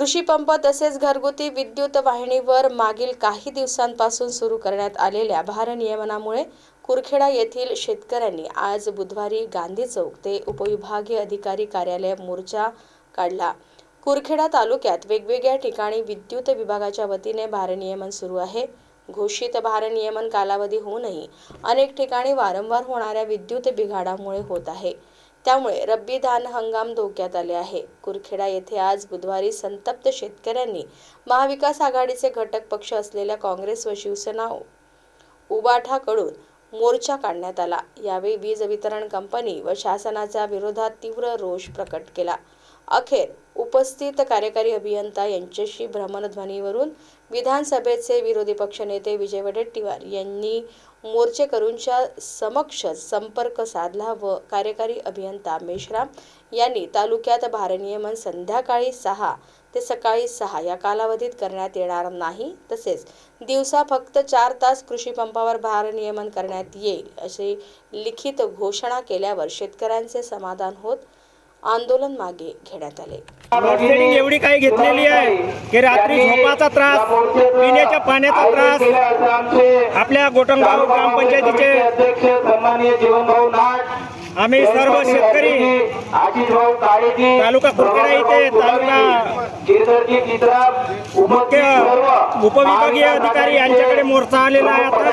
कृषी पंप तसेच घरगुती विद्युत वाहिनीवर मागील काही दिवसांपासून सुरू करण्यात आलेल्या भारनियमनामुळे कुरखेडा येथील शेतकऱ्यांनी आज बुधवारी गांधी चौक ते उपविभागीय अधिकारी कार्यालय मोर्चा काढला. कुरखेडा तालुक्यात वेगवेगळ्या ठिकाणी विद्युत विभागाच्या वतीने भारनियमन सुरू आहे. घोषित भारनियमन कालावधी होऊनही अनेक ठिकाणी वारंवार होणाऱ्या विद्युत बिघाडामुळे होत आहे. त्यामुळे रब्बी धान हंगाम धोक्यात आले आहे. कुरखेडा येथे आज बुधवारी संतप्त शेतकऱ्यांनी महाविकास आघाडीचे घटक पक्ष असलेल्या काँग्रेस व शिवसेना उबाठाकडून मोर्चा काढण्यात आला. यावेळी वीज वितरण कंपनी व शासनाच्या विरोधात तीव्र रोष प्रकट केला. अखेर उपस्थित कार्यकारी अभियंता यांच्याशी भ्रमणध्वनीवरून विधानसभेचे विरोधी पक्षनेते विजय वडेट्टीवार यांनी मोर्चेकरूंच्या समक्ष संपर्क साधला व कार्यकारी अभियंता मेश्राम यांनी तालुक्यात भारनियमन संध्याकाळी सहा ते सकाळी सहा या कालावधीत करण्यात येणार नाही तसेच दिवसा फक्त चार तास कृषी पंपावर भारनियमन करण्यात येईल अशी लिखित घोषणा केल्यावर शेतकऱ्यांचे समाधान होत आंदोलन मागे घेण्यात आले. लोडशेडिंग एवढी काही घेतलेली आहे की रात्री झोपाचा त्रास पिण्याच्या पाण्याचा त्रास आपल्या गोटंगाव ग्रामपंचायतीचे आम्ही सर्व शेतकरी तालुका कुरखेडा इथे तालुका मुख्य उपविभागीय अधिकारी यांच्याकडे मोर्चा आलेला आहे आता.